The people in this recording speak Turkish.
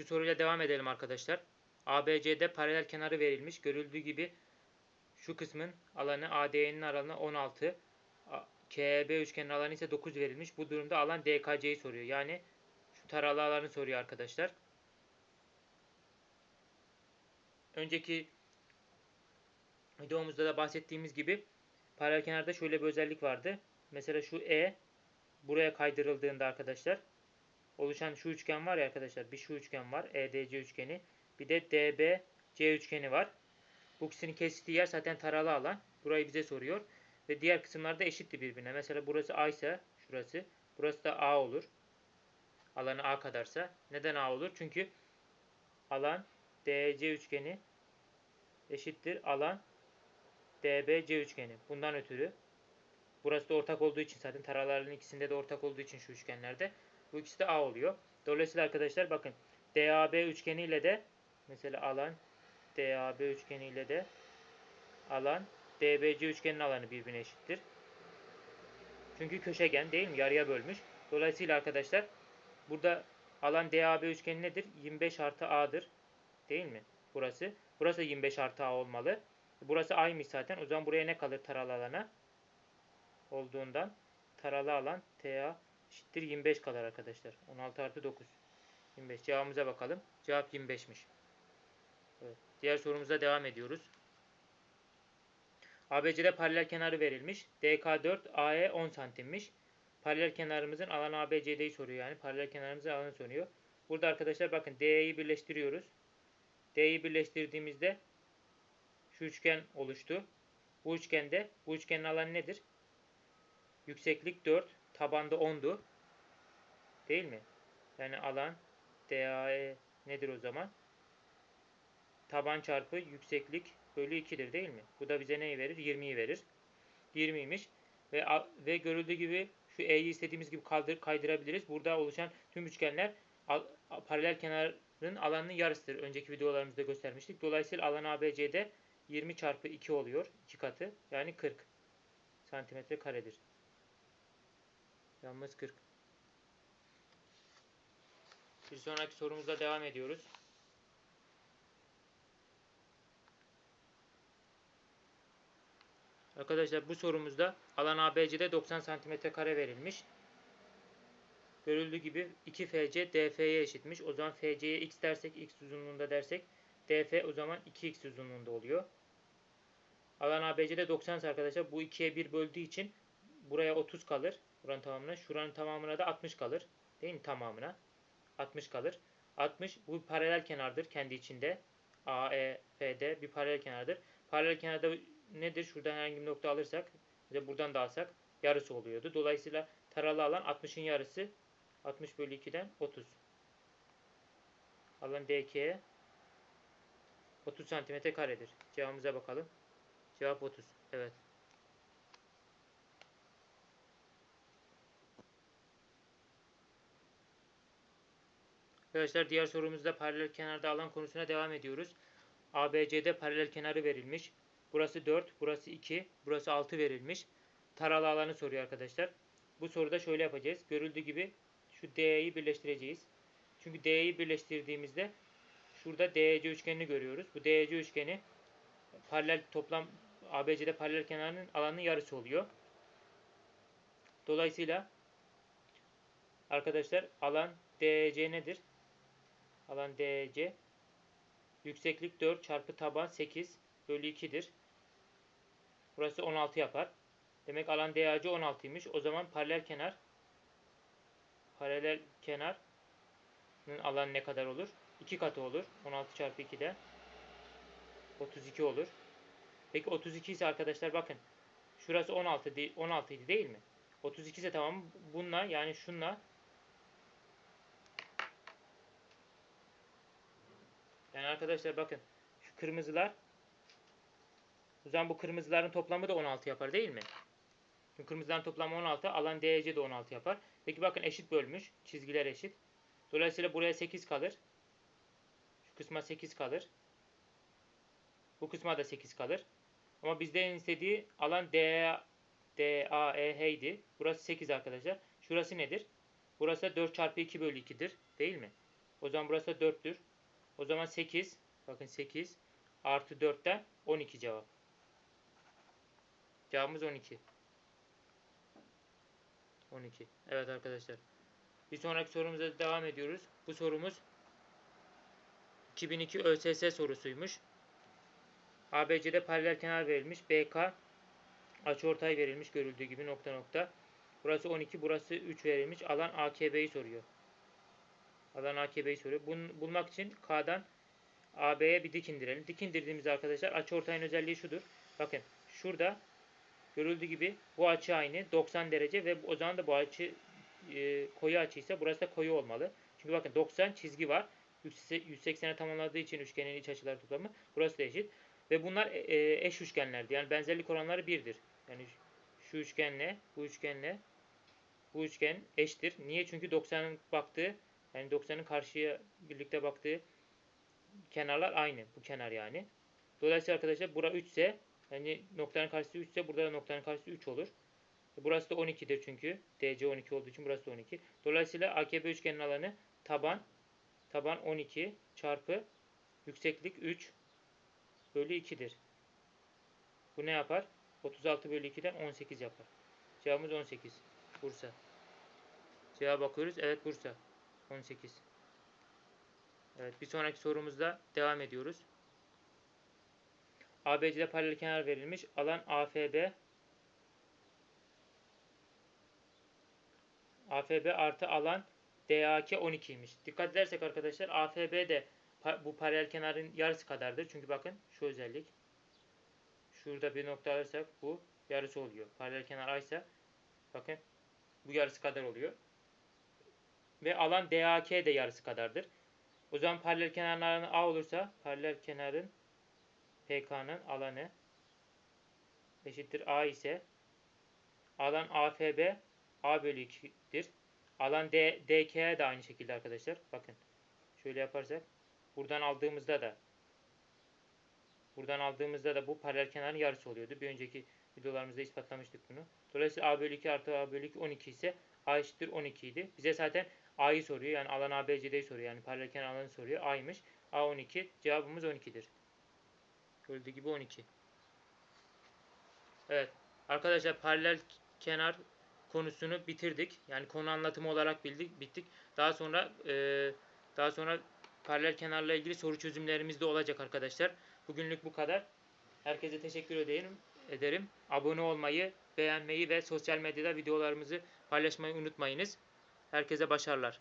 Şu soruyla devam edelim arkadaşlar. ABC'de paralel kenarı verilmiş. Görüldüğü gibi şu kısmın alanı AD'nin alanı 16. A- KEB üçgenin alanı ise 9 verilmiş. Bu durumda alan DKC'yi soruyor. Yani şu taralı alanı soruyor arkadaşlar. Önceki videomuzda da bahsettiğimiz gibi paralel kenarda şöyle bir özellik vardı. Mesela şu E buraya kaydırıldığında arkadaşlar oluşan şu üçgen var ya arkadaşlar. Bir şu üçgen var. EDC üçgeni. Bir de DBC üçgeni var. Bu ikisinin kesiştiği yer zaten taralı alan. Burayı bize soruyor. Ve diğer kısımlarda eşitti birbirine. Mesela burası A ise şurası. Burası da A olur. Alanı A kadarsa. Neden A olur? Çünkü alan DC üçgeni eşittir alan DBC üçgeni. Bundan ötürü burası da ortak olduğu için zaten taraların ikisinde de ortak olduğu için şu üçgenlerde bu ikisi de A oluyor. Dolayısıyla arkadaşlar bakın DAB üçgeni ile de mesela alan DAB üçgeni ile de alan DBC üçgenin alanı birbirine eşittir. Çünkü köşegen değil mi? Yarıya bölmüş. Dolayısıyla arkadaşlar burada alan DAB üçgeni nedir? 25 artı A'dır. Değil mi? Burası. Burası 25 artı A olmalı. Burası A'ymış zaten. O zaman buraya ne kalır taralı alana? Olduğundan taralı alan TA eşittir 25 kalır arkadaşlar. 16 artı 9. 25. Cevabımıza bakalım. Cevap 25'miş. Evet. Diğer sorumuza devam ediyoruz. ABC'de paralel kenarı verilmiş. DK4 AE 10 santimmiş. Paralel kenarımızın alanı ABC'deyi soruyor yani. Paralel kenarımızın alanı soruyor. Burada arkadaşlar bakın D'yi birleştiriyoruz. D'yi birleştirdiğimizde şu üçgen oluştu. Bu üçgende bu üçgenin alanı nedir? Yükseklik 4, tabanda 10'du. Değil mi? Yani alan DAE nedir o zaman? Taban çarpı yükseklik bölü 2'dir değil mi? Bu da bize neyi verir? 20'yi verir. 20'ymiş. Ve, ve görüldüğü gibi şu E'yi istediğimiz gibi kaldır, kaydırabiliriz. Burada oluşan tüm üçgenler al- paralel kenarın alanının yarısıdır. Önceki videolarımızda göstermiştik. Dolayısıyla alan ABC'de 20 çarpı 2 oluyor. 2 katı. Yani 40 santimetre karedir. Yalnız 40. Bir sonraki sorumuzla devam ediyoruz. Arkadaşlar bu sorumuzda alan ABC'de 90 santimetre kare verilmiş. Görüldüğü gibi 2 FC DF'ye eşitmiş. O zaman FC'ye x dersek x uzunluğunda dersek DF o zaman 2x uzunluğunda oluyor. Alan ABC'de 90 ise arkadaşlar bu 2'ye 1 böldüğü için buraya 30 kalır. Buranın tamamına. Şuranın tamamına da 60 kalır. Değil mi tamamına? 60 kalır. 60 bu paralel kenardır kendi içinde. AEF'de bir paralel kenardır. Paralel kenarda nedir? Şuradan herhangi bir nokta alırsak ve buradan da alsak yarısı oluyordu. Dolayısıyla taralı alan 60'ın yarısı 60 bölü 2'den 30. Alan DK 30 santimetre karedir. Cevabımıza bakalım. Cevap 30. Evet. Arkadaşlar diğer sorumuzda paralel kenarda alan konusuna devam ediyoruz. ABC'de paralel kenarı verilmiş. Burası 4, burası 2, burası 6 verilmiş. Taralı alanı soruyor arkadaşlar. Bu soruda şöyle yapacağız. Görüldüğü gibi şu D'yi birleştireceğiz. Çünkü D'yi birleştirdiğimizde şurada DEC üçgenini görüyoruz. Bu DEC üçgeni paralel toplam ABC'de paralel kenarının alanının yarısı oluyor. Dolayısıyla arkadaşlar alan DEC nedir? Alan DEC yükseklik 4 çarpı taban 8 bölü 2'dir. Burası 16 yapar. Demek alan DAC 16'ymış. O zaman paralel kenar paralel kenarın alanı ne kadar olur? 2 katı olur. 16 çarpı 2'de 32 olur. Peki 32 ise arkadaşlar bakın. Şurası 16 değil, 16 idi değil mi? 32 ise tamam. Bununla yani şunla Yani arkadaşlar bakın şu kırmızılar o zaman bu kırmızıların toplamı da 16 yapar değil mi? Çünkü kırmızıların toplamı 16, alan DC de 16 yapar. Peki bakın eşit bölmüş. Çizgiler eşit. Dolayısıyla buraya 8 kalır. Şu kısma 8 kalır. Bu kısma da 8 kalır. Ama bizden istediği alan D, D, A, E, H idi. Burası 8 arkadaşlar. Şurası nedir? Burası 4 çarpı 2 bölü 2'dir. Değil mi? O zaman burası da 4'tür. O zaman 8. Bakın 8 artı 4'ten 12 cevap. Cevabımız 12. 12. Evet arkadaşlar. Bir sonraki sorumuza devam ediyoruz. Bu sorumuz 2002 ÖSS sorusuymuş. ABC'de paralel kenar verilmiş. BK açıortay verilmiş görüldüğü gibi nokta nokta. Burası 12, burası 3 verilmiş. Alan AKB'yi soruyor. Alan AKB'yi soruyor. Bunu bulmak için K'dan AB'ye bir dik indirelim. Dik indirdiğimiz arkadaşlar açıortayın özelliği şudur. Bakın şurada görüldüğü gibi bu açı aynı 90 derece ve o zaman da bu açı e, koyu açıysa burası da koyu olmalı. Çünkü bakın 90 çizgi var. 180'e tamamladığı için üçgenin iç açıları toplamı burası da eşit. Ve bunlar e, e, eş üçgenlerdi. Yani benzerlik oranları birdir. Yani şu üçgenle bu üçgenle bu üçgen eşittir. Niye? Çünkü 90'ın baktığı yani 90'ın karşıya birlikte baktığı kenarlar aynı. Bu kenar yani. Dolayısıyla arkadaşlar bura 3 ise yani noktanın karşısı 3 ise burada da noktanın karşısı 3 olur. Burası da 12'dir çünkü. DC 12 olduğu için burası da 12. Dolayısıyla AKB üçgenin alanı taban taban 12 çarpı yükseklik 3 bölü 2'dir. Bu ne yapar? 36 bölü 2'den 18 yapar. Cevabımız 18. Bursa. Cevaba bakıyoruz. Evet Bursa. 18. Evet bir sonraki sorumuzda devam ediyoruz. ABC'de paralel kenar verilmiş. Alan AFB AFB artı alan DAK 12'ymiş. Dikkat edersek arkadaşlar AFB de bu paralel kenarın yarısı kadardır. Çünkü bakın şu özellik. Şurada bir nokta alırsak bu yarısı oluyor. Paralel kenar A ise bakın bu yarısı kadar oluyor. Ve alan DAK de yarısı kadardır. O zaman paralel kenarların A olursa paralel kenarın PK'nın alanı eşittir A ise alan AFB A bölü 2'dir. Alan D, DK de aynı şekilde arkadaşlar. Bakın. Şöyle yaparsak. Buradan aldığımızda da buradan aldığımızda da bu paralel kenarın yarısı oluyordu. Bir önceki videolarımızda ispatlamıştık bunu. Dolayısıyla A bölü 2 artı A bölü 2 12 ise A eşittir 12 idi. Bize zaten A'yı soruyor. Yani alan ABCD'yi soruyor. Yani paralel kenar alanı soruyor. A'ymış. A 12. Cevabımız 12'dir. Gördüğü gibi 12. Evet. Arkadaşlar paralel kenar konusunu bitirdik. Yani konu anlatımı olarak bildik, bittik. Daha sonra e, daha sonra paralel kenarla ilgili soru çözümlerimiz de olacak arkadaşlar. Bugünlük bu kadar. Herkese teşekkür ederim. ederim. Abone olmayı, beğenmeyi ve sosyal medyada videolarımızı paylaşmayı unutmayınız. Herkese başarılar.